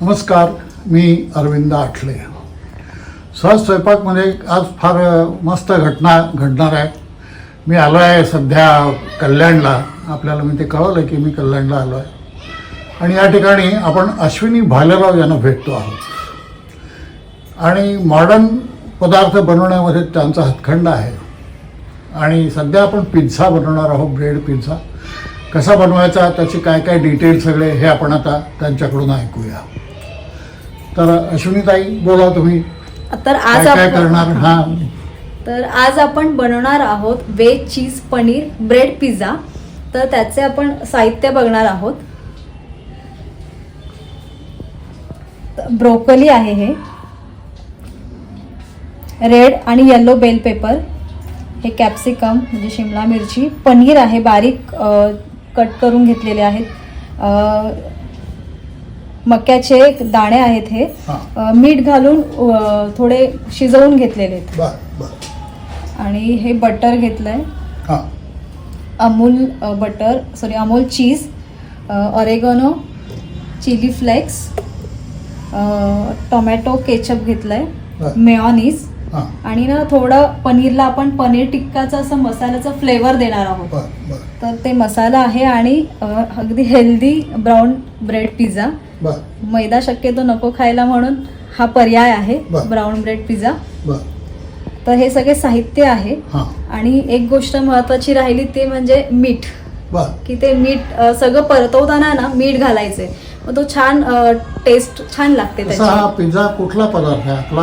नमस्कार मी अरविंद आठले. सहज स्वयंपाकमध्ये आज फार मस्त घटना घडणार आहे. मी आलो आहे सध्या कल्याणला. आपल्याला मी ते कळवलं की मी कल्याणला आलो आहे. आणि या ठिकाणी आपण अश्विनी भालेराव यांना भेटतो आहोत. आणि मॉडर्न पदार्थ बनवण्यामध्ये त्यांचा हातखंड आहे. आणि सध्या आपण पिझ्झा बनवणार आहोत ब्रेड पिझ्झा कसा बनवायचा त्याचे काय काय डिटेल सगळे हे आपण आता त्यांच्याकडून ऐकूया. तर अश्विनीताई बोला तुम्ही. तर आज काय आपण करणार? हा. तर आज आपण बनवणार आहोत veg cheese paneer bread pizza. तर त्याचे आपण साहित्य बघणार आहोत. ब्रोकली आहे हे. रेड आणि येलो बेल पेपर हे कॅप्सिकम म्हणजे शिमला मिरची. पनीर आहे बारीक अ, कट करून घेतलेले आहेत. अ, मक्याचे दाणे आहेत हे. अ, मीठ घालून अ, थोडे शिजवून घेतलेले आहेत. बर बर. आणि हे बटर घेतलंय. हा. अमूल अ, butter sorry Amul cheese oregano chilli flakes अ, टोमॅटो केचप घेतलंय बरं. मेऑनीज हा. आणि ना थोडं पनीरला आपण पनीर टिक्काचा असं मसाल्याचा फ्लेवर देणार आहोत. बर बर. तर ते मसाला आहे आणि अ, अगदी हेल्दी ब्राऊन ब्रेड पिझ्झा मैदा शक्यतो नको खायला म्हणून हा पर्याय आहे बरं. ब्राऊन ब्रेड पिझ्झा तर हे सगळे साहित्य आहे आणि एक गोष्ट महत्वाची राहिली ते म्हणजे मीठ. की ते मीठ सगळं परतवताना ना मीठ घालायचंय मग तो छान टेस्ट छान लागते हा पिझ्झा कुठला पदार्थ आहे? आपला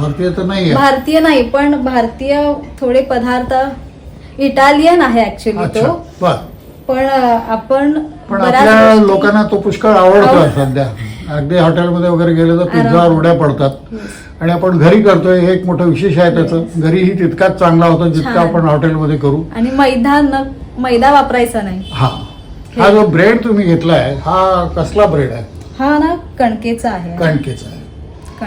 भारतीय तर नाही भारतीय नाही पण भारतीय थोडे पदार्थ इटालियन आहे ऍक्च्युली तो. पण आपण पण बऱ्याच आपल्या गोष्टी- लोकांना तो पुष्कळ आवडतो आवड- सध्या. अगदी हॉटेलमध्ये वगैरे गेले तर पिझ्झा. रुड्या पडतात. आणि आपण घरी करतोय हे एक मोठं विशेष आहे त्याचं. घरीही तितकाच चांगला होतो जितका छान. आपण हॉटेलमध्ये करू. आणि मैदा न मैदा वापरायचा नाही. हा. हा जो ब्रेड तुम्ही घेतलाय हा कसला ब्रेड आहे? हा ना कणकेचा आहे. कणकेचा आहे.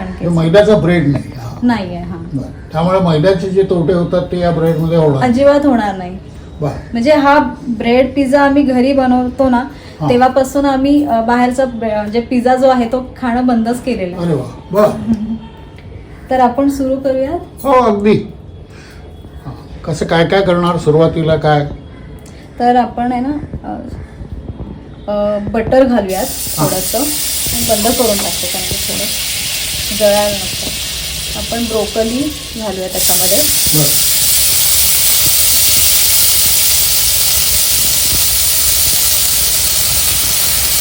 हे कणकेचा मैद्याचा ब्रेड नाही. हा. नाही आहे हा. बरं. त्यामुळे मैद्याचे जे तोटे होतात ते या ब्रेडमध्ये होणार अजिबात होणार नाही. म्हणजे हा ब्रेड पिझ्झा आम्ही घरी बनवतो ना. तेव्हापासून आम्ही बाहेरचा ब- जे पिझ्झा जो आहे तो खाणं बंदच केलेलं. अरे वा. तर आपण सुरू करूयात? हो अगदी. कसं काय काय करणार सुरुवातीला काय? तर आपण आहे ना बटर घालूयात थोडंसं. बंद करून टाकतो कारण थोडं. जळायला नको. आपण ब्रोकली घालूया त्याच्यामध्ये.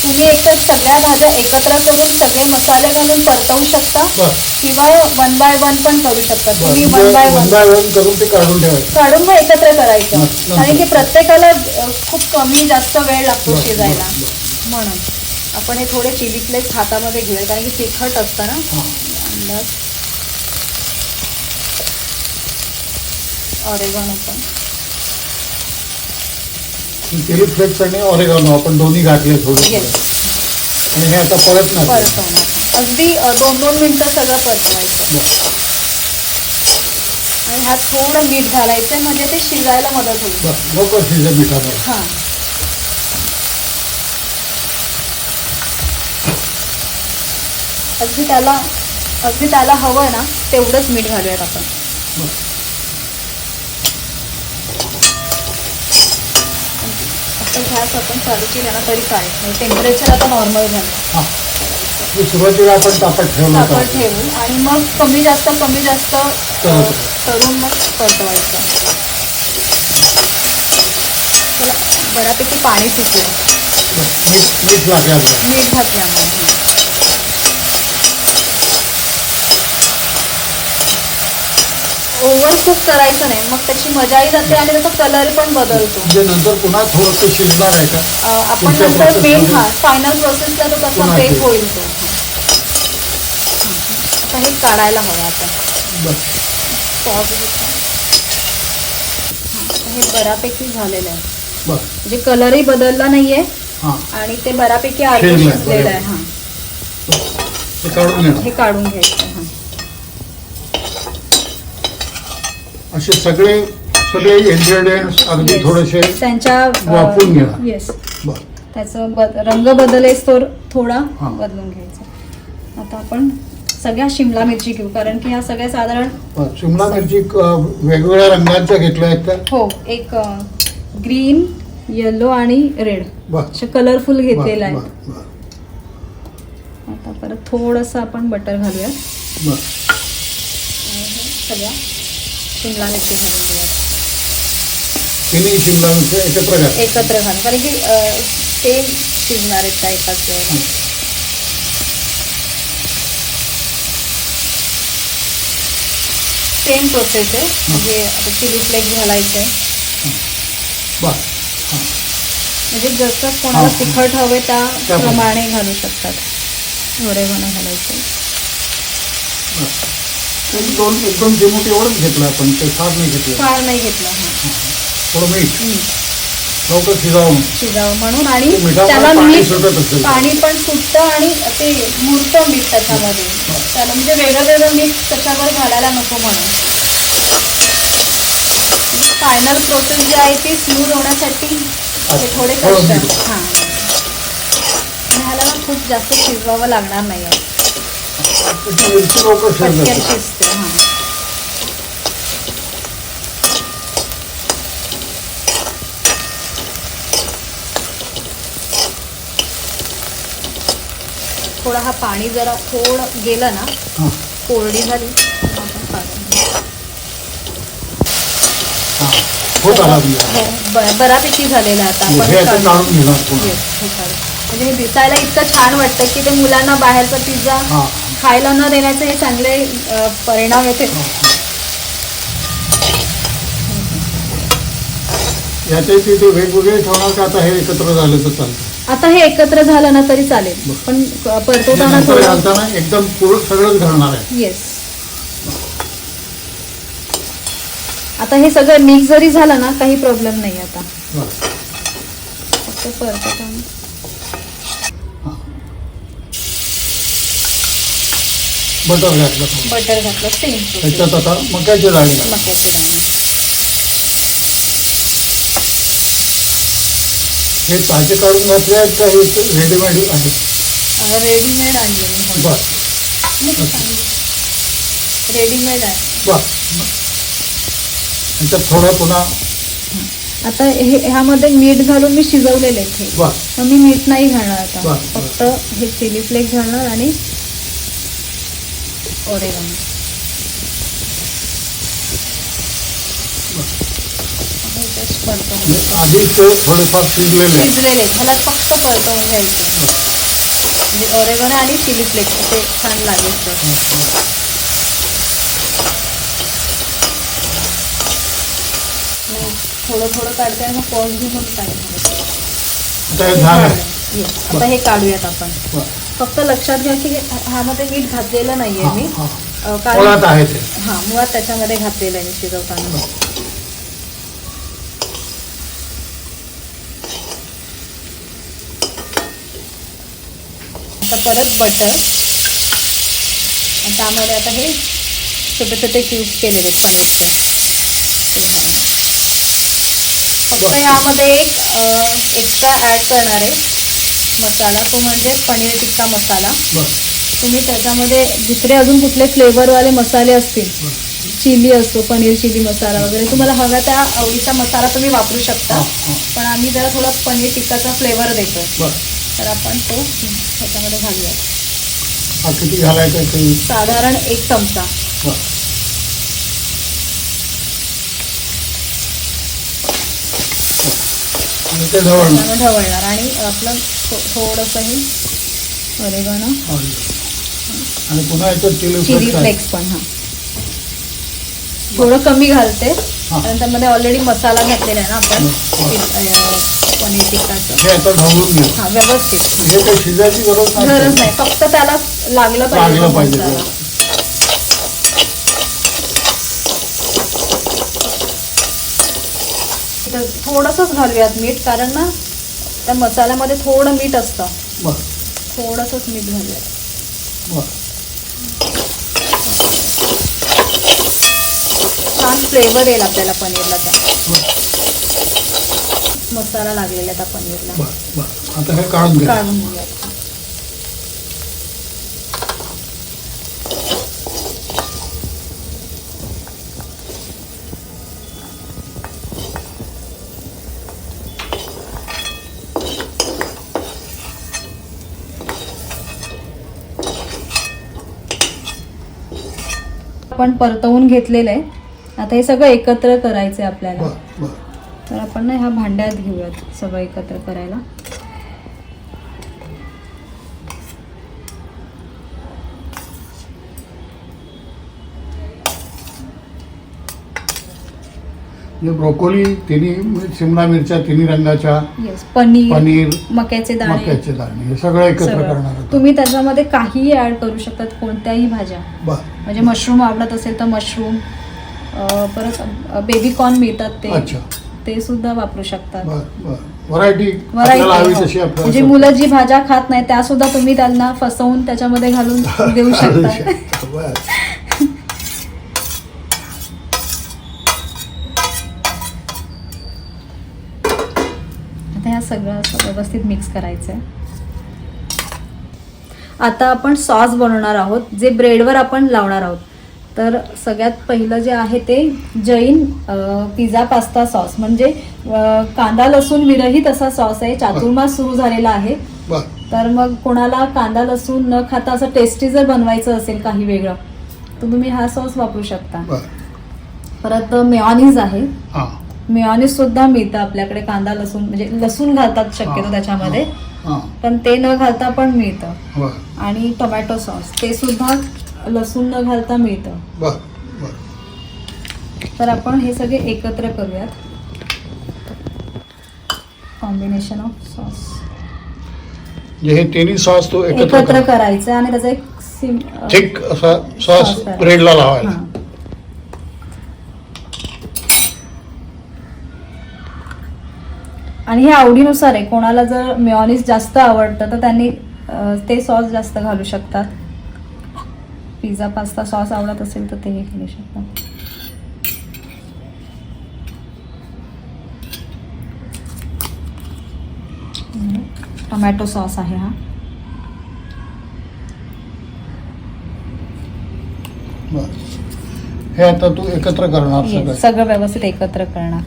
तुम्ही एकतर सगळ्या भाज्या एकत्र करून सगळे मसाले घालून परतवू शकता. बरं. किंवा वन बाय वन पण करू शकता. तुम्ही one by one one by one करून ते काढून ठेवायचं. काढून मग एकत्र करायचं. कारण की प्रत्येकाला अ, खूप कमी जास्त वेळ लागतो बरं, शिजायला. बरं. म्हणून. आपण हे थोडे चिली फ्लेक्स हातामध्ये घेऊया. कारण की तिखट असतं ना. हा. अंदाज. ऑरेगॉनो पण फ्लेक्स आणि ऑरेगानो आपण दोन्ही घातले थोडे. आणि हे आता परत नाही. परतवणार अगदी अ, दोन दोन मिनिटं सगळं परतवायचं. आणि ह्यात थोडं मीठ घालायचं म्हणजे ते शिजायला मदत होईल. लवकर शिजले मिठामध्ये. हां. अगदी त्याला अगदी त्याला हवं ना तेवढंच मीठ घालूयात आपण. बरं. आता गॅस आपण चालू केला ना तरी चालेल. टेम्परेचर आता नॉर्मल झालं. हा. हे सुरुवातीला आपण तापत ठेवलं आणि मग कमी जास्त कमी जास्त अ. तळून मग परतवायचं. त्याला बऱ्यापैकी पाणी सुटलं मीठ मीठ मीठ घातल्यामुळे. ओव्हर कुक करायचं नाही मग त्याची मजाही जाते आणि त्याचा कलर पण बदलतो. म्हणजे नंतर पुन्हा थोडंसं शिजणार आहे का अ, आपण पुढच्या नंतर process मध्ये? हा फायनल प्रोसेसला तो कसा पुन्हा बेक ते. होईल तो. हं. आता हे काढायला हवं आता. बरं. हे बऱ्यापैकी झालेलं आहे. बरं. म्हणजे कलरही बदलला नाहीये हां. आणि ते बऱ्यापैकी शिजलंय, शिजलेलं आहे बरोबर. हा ते काढून घेणार हे काढून घ्यायचं हा. असे सगळे सगळे इन्ग्रेडियंट्स अगदी Yes. थोडेसे त्यांच्या वाफवून घ्या. येस बरं. त्याचं बद रंग बदलेस तर थोडा हा. बदलून घ्यायचा. आता आपण सगळ्या शिमला मिरची घेऊ कारण की ह्या सगळ्या साधारण बरं, शिमला मिरची वेगवेगळ्या रंगाच्या घेतल्या आहेत त्या. हो एक ग्रीन येलो आणि रेड बरं. असे कलरफुल घेतलेलं आहे. बरं, बरं, आता परत थोडंसं आपण बटर घालूया बरं. सगळ्या शिमला मिरची घालून घेऊयात तिन्ही शिमला मिरची एकत्र घाल. एकत्र घालून कारण की अं, ते शिजणार आहेत त्या एकाच वेळेला? सेम प्रोसेस आहे. म्हणजे आता चिली फ्लेक्स घालायचे बरं म्हणजे जसं कोणाला हा. तिखट हवे त्याप्रमाणे. त्याप्रमाणे घालू शकतात. ओरेगोनो घालायचे. एक दोन एकदम चिमूट एवढंच घेतलं आपण ते फार नाही घेतलं. फार नाही घेतलं हा. थोडं मीठ. लवकर शिजावून शिजावं म्हणून आणि ते मिठामुळे त्याला पाणी मीठ सुटत असेल. पाणी पण सुटतं आणि ते मुरतं मीठ त्याच्यामध्ये. त्याला म्हणजे वेगळं वेगळं मीठ त्याच्यावर घालायला नको म्हणून. फायनल प्रोसेस जी आहे ती स्मूथ होण्यासाठी ते थोडे थोडं कष्ट मीठ. आहेत. हां. ह्याला ना खूप जास्त शिजवावं लागणार नाही आहे. त्याची मिरची लवकर पटकन शिजत शिजते हां. थोडा हा पाणी जरा थोडं गेलं ना हां. कोरडी झाली मग आपण काढून घेऊ. हां. होत आला ब- बऱ्यापैकी झालेलं आहे आता आपण आता काढून- काढून घेणार पुन्हा Yes, हे काढून. म्हणजे हे दिसायला इतकं छान वाटतं की ते मुलांना बाहेरचा पिझ्झा हां. खायला न देण्याचे हे चांगले परिणाम येते याच्या तिथे वेगवेगळे ठेवणार का? आता हे एकत्र झालं तर चालतं. आता हे एकत्र झालं ना तरी चालेल. पण परतवताना नंतर थोडं घालताना एकदम पूर्ण सगळंच घालणार आहे. येस आता हे सगळं मिक्स जरी झालं ना काही प्रॉब्लेम नाही आता. बरं. फक्त परतवताना बटर घातलं. बटर घातलं सेम त्याच्यात आता मक्याची डाळी. मक्याची हे ताजे काढून घातले आहेत का हे रेडीमेड आहेत रेडीमेड आणलेली बर. रेडीमेड आहे. बर. त्याच्यात थोडं पुन्हा आता हे ह्यामध्ये मीठ घालून मी शिजवलेले आहेत बर. मग मी मीठ नाही घालणार आता. फक्त हे चिली फ्लेक्स घालणार आणि ओरेगानो परतवून ते थोडेफार शिजलेले. ह्याला फक्त परतवून घ्यायचं. म्हणजे ओरेगानो आणि चिली फ्लेक्स ते छान लागेल तर. मग थोडं थोडं काढते आणि मग पॉज घेऊन काढते झालं. आता हे काढूयात आपण. फक्त लक्षात घ्या की ह्यामध्ये मीठ घातलेलं नाहीये मी. हां. अ, कारण पोळात आहे ते. हा मुळात त्याच्यामध्ये घातलेलं आहे मी शिजवताना. आता परत बटर त्यामध्ये आता हे छोटे छोटे क्यूब्स केलेले आहेत पनीरचे. फक्त यामध्ये एक एक्स्ट्रा ॲड करणार आहे. मसाला तो म्हणजे पनीर टिक्का मसाला. तुम्ही त्याच्यामध्ये दुसरे अजून कुठले फ्लेवरवाले मसाले असतील? चिली असतो पनीर चिली मसाला वगैरे. तुम्हाला हव्या त्या आवडीचा मसाला तुम्ही वापरू शकता. पण आम्ही जरा थोडा पनीर टिक्काचा फ्लेवर देतो तर आपण तो त्याच्यामध्ये घालूया किती घालायचं साधारण एक चमचा बर आणि ते ढवळणार. आणि आपलं थो- थोडंसंही ओरेगानो आणि पुन्हा याच्यात चिली चिली फ्लेक्स पण हां. थोडं कमी घालते. हां. कारण त्यामध्ये ऑलरेडी मसाला घातलेला आहे ना आपण. हं, हं. पनीर टिक्काचं. हे ढवळून हां व्यवस्थित. हे काही शिजायची गरज नाही. गरज नाही. फक्त त्याला लागलं पाहिजे. मसाला. तर थोडंसंच घालूयात मीठ कारण ना त्या मसाल्यामध्ये थोडं मीठ असतं. बर. थोडंसंच मीठ घालूयात. बर. छान फ्लेवर येईल आपल्याला पनीरला त्या. बर. मसाला लागलेला त्या पनीरला. बर बर. आता हे काढून घ्या. काढून घेऊयात. आपण परतवून घेतलेलं आहे. आता हे सगळं एकत्र करायचं आहे आपल्याला तर आपण ना ह्या भांड्यात घेऊयात सगळं एकत्र करायला. ब्रोकोली तिन्ही शिमला मिरच्या तिन्ही रंगाच्या पनीर पनीर मक्याचे दाणे. मक्याचे दाणे. हे सगळं एकत्र. करणार. तुम्ही त्याच्यामध्ये काहीही ऍड करू शकतात कोणत्याही भाज्या. बर. म्हणजे मशरूम आवडत असेल तर मशरूम परत बेबी कॉर्न मिळतात ते. ते सुद्धा वापरू शकतात. व्हरायटी हो. म्हणजे मुलं जी भाज्या खात नाही त्या सुद्धा तुम्ही त्यांना फसवून त्याच्यामध्ये घालून देऊ शकता. ह्या सगळं व्यवस्थित मिक्स करायचं आहे आता आपण सॉस बनवणार आहोत जे ब्रेडवर आपण लावणार आहोत. तर सगळ्यात पहिलं जे आहे ते जैन पिझ्झा पास्ता सॉस. म्हणजे कांदा लसूण विरहित असा सॉस आहे चातुर्मास सुरू झालेला आहे. तर मग कोणाला कांदा लसूण न खाता असं टेस्टी जर बनवायचं असेल काही वेगळं तर तुम्ही हा सॉस वापरू शकता. परत मेऑनीज आहे. मेऑनीज सुद्धा मिळतं आपल्याकडे कांदा लसूण म्हणजे लसूण घालतात शक्यतो त्याच्यामध्ये. पण ते न घालता पण मिळतं. आणि टोमॅटो सॉस ते सुद्धा लसूण न घालता मिळतं. तर आपण हे सगळे एकत्र करूयात. कॉम्बिनेशन ऑफ सॉस हे तिन्ही सॉस तो एकत्र एकत्र कर करायचं आणि त्याचा एक ठीक असा सॉस. ब्रेडला लावायला हां. आणि हे आवडीनुसार आहे. कोणाला जर मेऑनिस जास्त आवडतं तर त्यांनी ते सॉस जास्त घालू शकतात. पिझ्झा पास्ता सॉस आवडत असेल तर तेही घालू शकतात. टोमॅटो सॉस आहे हा. हे आता तू एकत्र करणार सगळं व्यवस्थित एकत्र करणार.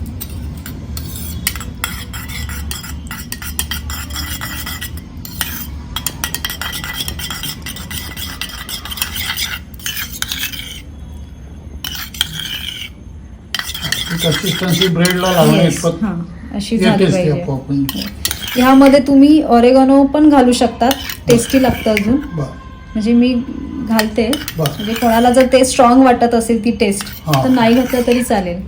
कन्सिस्टन्सी ब्रेडला लावणे Yes, हां, अशी झाली पाहिजे. ह्यामध्ये तुम्ही ऑरेगॅनो पण घालू शकतात. टेस्टी लागतं अजून. म्हणजे मी घालते. बर. म्हणजे कोणाला जर ते स्ट्रॉंग वाटत असेल ती टेस्ट हा. तर नाही घातलं तरी चालेल.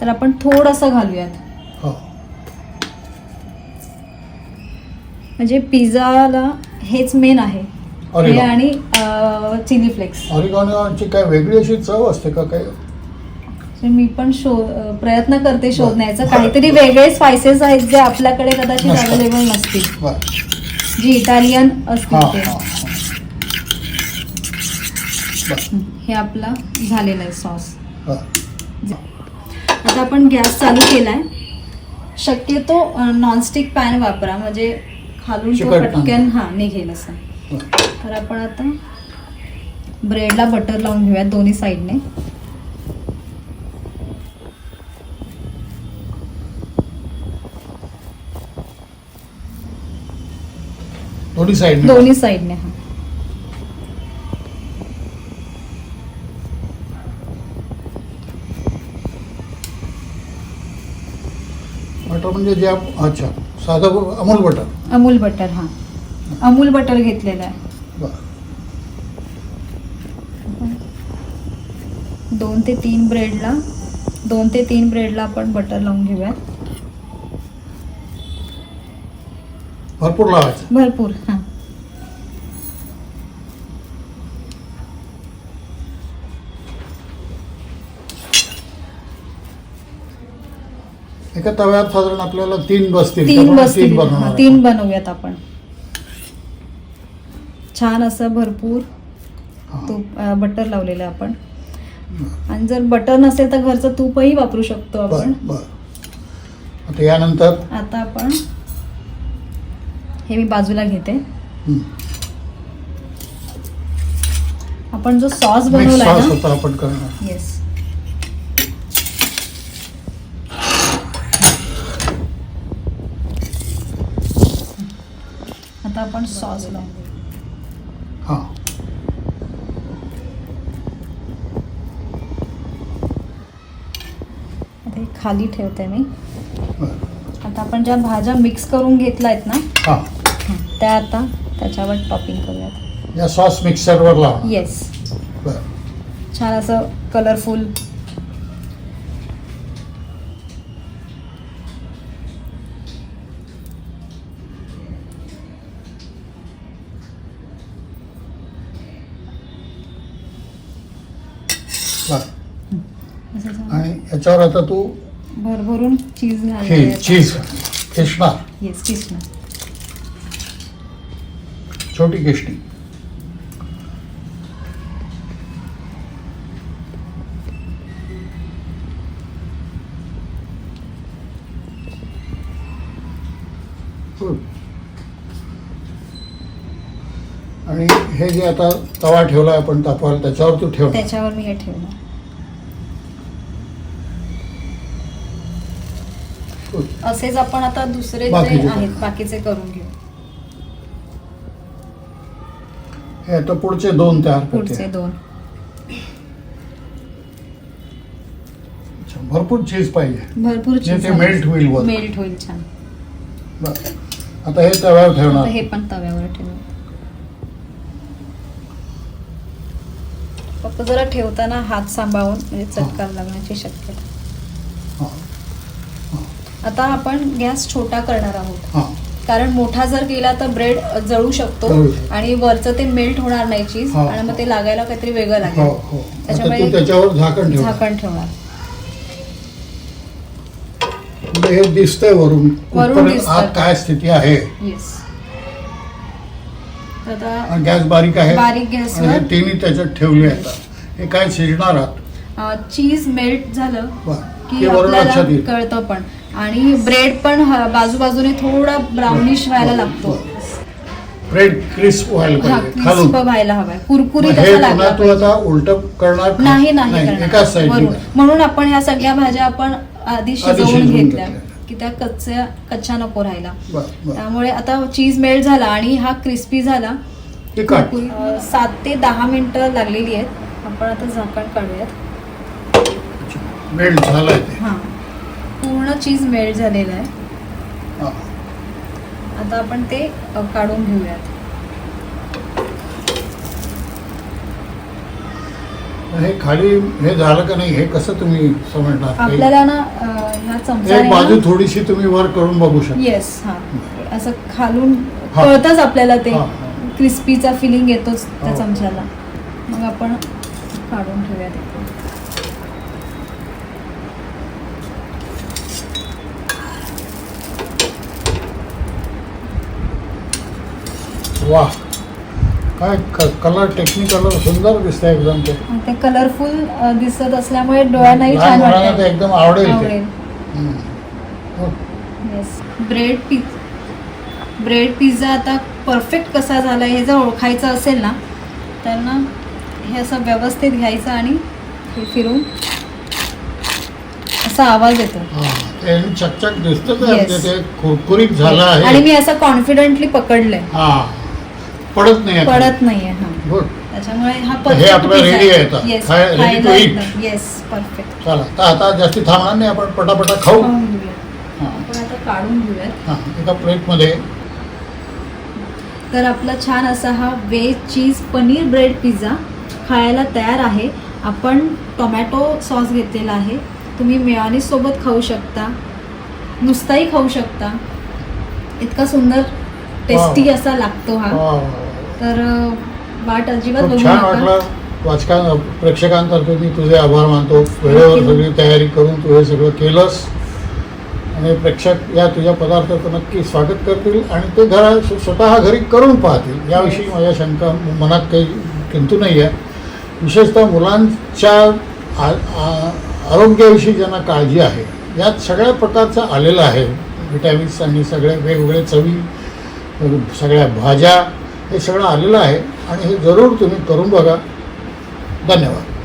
तर आपण थोडंसं घालूयात. हो. म्हणजे पिझ्झाला हेच मेन आहे. हे Oregano. आणि चिली फ्लेक्स ऑरिगॉनची काय वेगळी अशी चव असते का? काय मी पण शोध प्रयत्न करते शोधण्याचा. काहीतरी वेगळे स्पायसेस आहेत जे आपल्याकडे कदाचित नसतात. अवेलेबल नसतील. बर. जी इटालियन हा असतील हा ते. हा. बर. आपला झालेला आहे सॉस बर. आता आपण गॅस चालू केलाय. शक्यतो नॉनस्टिक पॅन वापरा. म्हणजे खालून तो. पटकन हा निघेल असं. बर. तर आपण आता ब्रेडला बटर लावून घेऊयात दोन्ही साईडने दोन्ही साईड दोन्ही साईडने हा. बटर म्हणजे जे आप- अच्छा साधं अमूल बटर. अमूल बटर हा. अमूल बटर घेतलेला आहे. बर. दोन ते तीन ब्रेडला दोन ते तीन ब्रेडला आपण बटर लावून घेऊयात. भरपूर लावायचं. भरपूर हां. एका तव्यात साधारण आपल्याला तीन बसतील तीन बसतील. तीन बनवणार हां, आपण. तीन बनवूयात आपण. छान असं भरपूर हा. तूप अं, बटर लावलेलं आहे आपण. आणि जर बटर नसेल तर घरचं तूपही वापरू शकतो बर आपण. बर. आता यानंतर? आता आपण हे मी बाजूला घेते. हं. आपण जो सॉस मिक्स बनवलाय सॉस ना होता आपण करणार. येस आपण सॉस लावतो खाली ठेवते मी. आता आपण ज्या भाज्या मिक्स करून घेतल्या आहेत ना त्या आता त्याच्यावर टॉपिंग करूयात. या सॉस मिक्सरवर लावा. येस छान असं कलरफुल आणि याच्यावर आता तू भरभरून चीज घालते चीज किसणार येस छोटी किशणी हे जे आता तवा ठेवला आपण तापवायला त्याच्यावर तू ठेव. त्याच्यावर मी हे ठेवलं. असेच आपण आता दुसरे जे बाकीचे आहेत करू. बाकीचे करून घेऊ. हे आता पुढचे दोन तयार पुढचे करते दोन. अच्छा, भरपूर चीज पाहिजे. भरपूर जे ते melt होईल वर. मेल्ट होईल छान. बरं. आता हे तव्यावर आता ठेवणार. हे पण तव्यावर ठेवू फक्त जरा ठेवताना हात सांभाळून म्हणजे चटका लागण्याची शक्यता. हां. आता आपण गॅस छोटा करणार आहोत. हां. कारण मोठा जर केला तर ब्रेड जळू शकतो. आणि वरचं ते मेल्ट होणार नाही चीज हो, आणि मग हो. ते लागायला काहीतरी वेगळं हो लागेल. हो आता त्याच्यामुळे त्याच्यावर झाकण ठेव झाकण ठेवणार. हे दिसतंय वरून. वरून काय स्थिती आहे? येस आता आणि गॅस बारीक आहे बारीक गॅसवर. तिन्ही त्याच्यात ठेवले आहेत हे काय शिजणार आहात चीज मेल्ट झालं. की आपल्याला कळतं पण आणि ब्रेड पण बाजूबाजूने थोडा ब्राउनिश व्हायला लागतो ब्रेड क्रिस्प व्हायला क्रिस्प व्हायला हवाय कुरकुरीत. आता उलट करणार? नाही नाही. म्हणून आपण ह्या सगळ्या भाज्या आपण आधी शिजवून घेतल्या. की त्या कच्च्या कच्च्या नको राहायला. त्यामुळे आता चीज मेल्ट झाला आणि हा क्रिस्पी झाला. सात ते दहा मिनिटं लागलेली आहेत. आपण आता झाकण काढूयात. मेल्ट झालाय हा. पूर्ण चीज मेल्ट झालेलं आहे. आता आपण ते काढून घेऊयात. हे खाली हे झालं का नाही हे कसं तुम्ही समजणार आपल्याला ना ह्या एक चमचा बाजू थोडीशी तुम्ही वर करून बघू शकता येस हा असं खालून हा. कळतच आपल्याला ते हा, हा. क्रिस्पीचा फिलिंग येतोच त्या हो. चमच्याला मग आपण काढून ठेवूयात इथे. वा काय कलर टेक्निकल सुंदर दिसतंय एकदम ते. कलरफुल दिसत असल्यामुळे डोळ्यांनाही लहान छान मुलांना वाटतं एकदम आवडेल ते. आवडेल. हम्म. हो. Yes bread pizza bread pizza आता परफेक्ट कसा झाला हे जर ओळखायचं असेल ना तर ना हे असं व्यवस्थित घ्यायचं आणि हे फिरून असा आवाज येतो. हा, ते चकचक दिसतं ते. Yes. म्हणजे ते कुरकुरीत झालं आणि आहे मी असं कॉन्फिडेंटली पकडलंय. हा. पडत नाही. पडत नाहीये हा. त्याच्यामुळे हा हे आपलं ready आहे आता. येस खाय- ready to eat. Yes perfect चला तर आता जास्ती थांबणार नाही आपण पटापटा खाऊ. खाऊन घेऊया. हा, आपण आता काढून घेऊयात. हा, एका प्लेटमध्ये. तर आपला छान असा हा veg cheese paneer bread pizza खायला तयार आहे. आपण टोमॅटो सॉस घेतलेला आहे. तुम्ही मेयोनीज सोबत खाऊ शकता. नुसताही खाऊ शकता. इतका सुंदर टेस्टी Wow. असा लागतो हा. वा, वा, वा. तर वाट अजिबात खूप बघू छान नका. वाटलं. वाचका प्रेक्षकांतर्फे मी तुझे आभार मानतो. वेळेवर you. सगळी तयारी करून तू हे सगळं केलंस. आणि प्रेक्षक या तुझ्या पदार्थाचं नक्की स्वागत करतील आणि ते घरा स्व- स्वतः घरी करून पाहतील. याविषयी माझ्या शंका मनात काही किंतु नाही आहे विशेषतः मुलांच्या आ- आ- आरोग्याविषयी ज्यांना काळजी आहे यात सगळ्या प्रकारचं आलेलं आहे. विटॅमिन्स आणि सगळे वेगवेगळे चवी सगळ्या भाज्या हे सगळं आलेलं आहे आणि हे जरूर तुम्ही करून बघा. धन्यवाद.